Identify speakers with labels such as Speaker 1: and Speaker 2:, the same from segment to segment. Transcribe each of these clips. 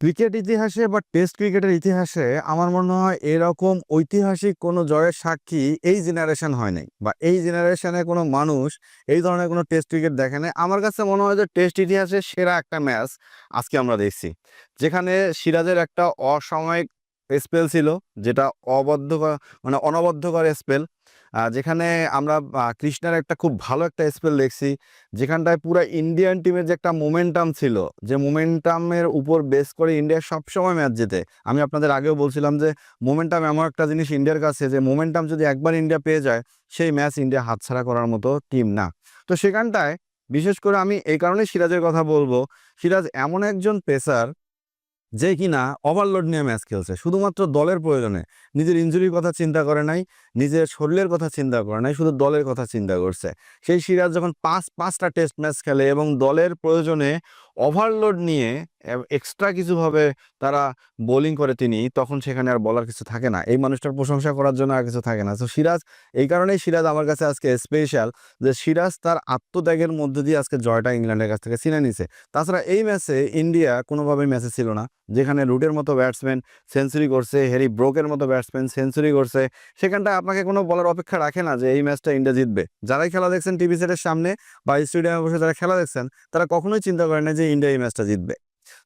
Speaker 1: Cricket ইতিহাসে বা test ক্রিকেটের ইতিহাসে আমার মনে হয় এরকম ঐতিহাসিক কোনো জয়ের সাক্ষী এই জেনারেশন হয় নাই বা এই জেনারেশনে কোনো মানুষ এই ধরনের কোনো টেস্ট ক্রিকেট দেখে নাই। আমার কাছে মনে হয় যে টেস্ট ইতিহাসের সেরা একটা ম্যাচ আজকে আমরা দেখছি, যেখানে সিরাজের একটা অসাময়িক স্পেল ছিল, যেটা অবদ্ধকর মানে অনবদ্ধকর স্পেল যেখানে আমরা কৃষ্ণার একটা খুব ভালো একটা স্পেল দেখছি, যেখানটায় পুরো ইন্ডিয়ান টিমের যে একটা মোমেন্টাম ছিল, যে মোমেন্টামের উপর বেস করে ইন্ডিয়া সবসময় ম্যাচ জেতে। আমি আপনাদের আগেও বলছিলাম যে মোমেন্টাম এমন একটা জিনিস ইন্ডিয়ার কাছে, যে মোমেন্টাম যদি একবার ইন্ডিয়া পেয়ে যায়, সেই ম্যাচ ইন্ডিয়া হাতছাড়া করার মতো টিম না। তো সেখানটায়, বিশেষ করে আমি এই কারণে সিরাজের কথা বলব, সিরাজ এমন একজন পেসার যে কিনা ওভারলোড নিয়ে ম্যাচ খেলছে। শুধুমাত্র দলের প্রয়োজনে। নিজের ইঞ্জুরির কথা চিন্তা করে নাই। নিজের শরীরের কথা চিন্তা করে নাই, শুধু দলের কথা চিন্তা করছে। সেই সিরাজ যখন পাঁচ, পাঁচটা টেস্ট ম্যাচ খেলে এবং দলের প্রয়োজনে ওভারলোড নিয়ে এক্সট্রা কিছুভাবে তারা বোলিং করে তিনি, তখন সেখানে আর বলার কিছু থাকে না। এই মানুষটার প্রশংসা করার জন্য আর কিছু থাকে না। তো সিরাজ, এই কারণেই সিরাজ আমার কাছে আজকে স্পেশাল যে সিরাজ তার আত্মত্যাগের মধ্যে দিয়ে আজকে জয়টা ইংল্যান্ডের কাছ থেকে চিনে নিছে। তাছাড়া এই ম্যাচে ইন্ডিয়া কোনোভাবেই ম্যাচে ছিল না। যেখানে রুটের মতো ব্যাটসম্যান সেঞ্চুরি করছে হ্যারি ব্রোকের মতো ব্যাটসম্যান সেঞ্চুরি করছে, সেখানটায় আপনাকে কোনো বলার অপেক্ষা রাখে না যে এই ম্যাচটা ইন্ডিয়া জিতবে। যারাই খেলা দেখছেন টিভি সেটের সামনে বা স্টেডিয়ামে বসে যারা খেলা দেখছেন, তারা কখনোই চিন্তা করে না যে ইন্ডিয়া এই ম্যাচটা জিতবে।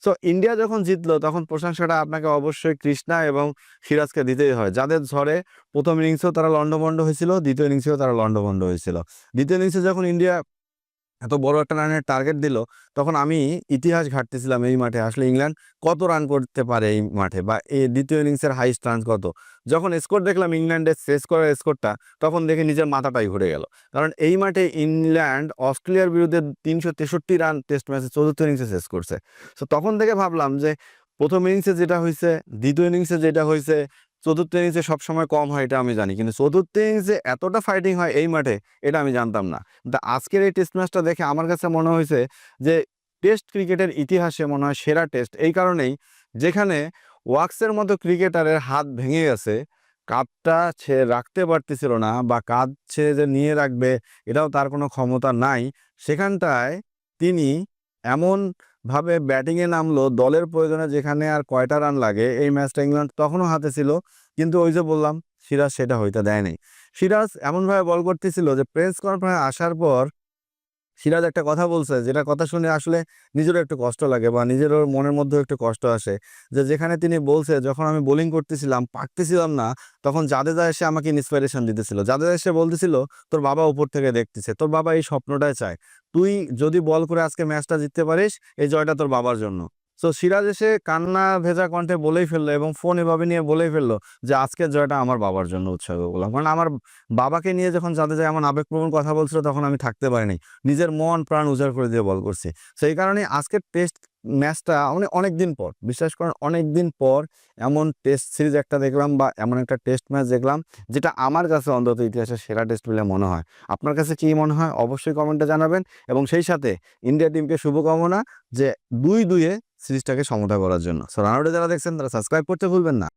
Speaker 1: সো ইন্ডিয়া যখন জিতলো, তখন প্রশংসাটা আপনাকে অবশ্যই কৃষ্ণা এবং সিরাজকে দিতেই হয়। যাদের ঝড়ে প্রথম ইনিংসেও তারা লন্ডভন্ড হয়েছিল, দ্বিতীয় ইনিংসেও তারা লন্ডভন্ড হয়েছিল। দ্বিতীয় ইনিংসে যখন ইন্ডিয়া এত বড় একটা রানের টার্গেট দিল, তখন আমি ইতিহাস ঘাটতেছিলাম এই মাঠে, আসলে ইংল্যান্ড কত রান করতে পারে এই মাঠে বা এই দ্বিতীয় ইনিংসের হাইস্ট রান কত? যখন স্কোর দেখলাম ইংল্যান্ডের শেষ করার স্কোরটা তখন দেখে নিজের মাথাটাই ঘুরে গেল। কারণ এই মাঠে ইংল্যান্ড অস্ট্রেলিয়ার বিরুদ্ধে তিনশো তেষট্টি রান টেস্ট ম্যাচে চতুর্থ ইনিংসে শেষ করছে। সো তখন থেকে ভাবলাম যে, প্রথম ইনিংসে যেটা হয়েছে দ্বিতীয় ইনিংসে যেটা হয়েছে চতুর্থ ইনিংসে সবসময় কম হয় এটা আমি জানি। কিন্তু চতুর্থ ইনিংসে এতটা ফাইটিং হয় এই মাঠে, এটা আমি জানতাম না। কিন্তু আজকের এই টেস্ট ম্যাচটা দেখে আমার কাছে মনে হয়েছে যে টেস্ট ক্রিকেটের ইতিহাসে মনে হয় সেরা টেস্ট এই কারণেই যেখানে ওয়াক্সের মতো ক্রিকেটারের হাত ভেঙে গেছে কাপটা সে রাখতে পারতেছিল না বা কাঁধ সে যে নিয়ে রাখবে, এটাও তার কোনো ক্ষমতা নাই। সেখানটায় তিনি এমন ভাবে ব্যাটিংয়ে নামলো, দলের প্রয়োজনে যেখানে আর কয়টা রান লাগে, এই ম্যাচটা ইংল্যান্ড তখনও হাতে ছিল কিন্তু ওই যে বললাম, সিরাজ সেটা হইতে দেয়নি সিরাজ এমনভাবে বল করতেছিল যে, প্রেস কনফারেন্স আসার পর সিরাজ একটা কথা বলছে, যেটা কথা শুনে আসলে নিজেরও একটু কষ্ট লাগে বা নিজেরও মনের মধ্যেও একটু কষ্ট আসে। যে, যেখানে তিনি বলছে, যখন আমি বোলিং করতেছিলাম পারতেছিলাম না, তখন জাদেজা এসে আমাকে ইন্সপিরেশন দিতেছিল। জাদেজা এসে বলতেছিল, তোর বাবা উপর থেকে দেখতেছে, তোর বাবা এই স্বপ্নটাই চায়। তুই যদি বল করে আজকে ম্যাচটা জিততে পারিস, এই জয়টা তোর বাবার জন্য। সো সিরাজ এসে কান্না, ভেজা কণ্ঠে বলেই ফেলল এবং ফোন এভাবে নিয়ে বলেই ফেলল যে, আজকের জয়টা আমার বাবার জন্য উৎসর্গ করলাম কারণ আমার বাবাকে নিয়ে যখন যাতে যায় এমন আবেগপ্রবণ কথা বলছিল, তখন আমি থাকতে পারিনি। নিজের মন, প্রাণ উজাড় করে দিয়ে বল করছি। সেই কারণে আজকের টেস্ট ম্যাচটা মানে অনেক দিন পর, বিশ্বাস করেন অনেক দিন পর এমন টেস্ট সিরিজ একটা দেখলাম বা এমন একটা টেস্ট ম্যাচ দেখলাম, যেটা আমার কাছে অন্তত ইতিহাসের সেরা টেস্ট বলে মনে হয়। আপনার কাছে কী মনে হয়? অবশ্যই কমেন্টে জানাবেন এবং সেই সাথে ইন্ডিয়া টিমকে শুভকামনা যে, দুই দুইয়ে সিরিজটাকে সমতা করার জন্য। সো রানাউটে যারা দেখছেন তারা সাবস্ক্রাইব করতে ভুলবেন না।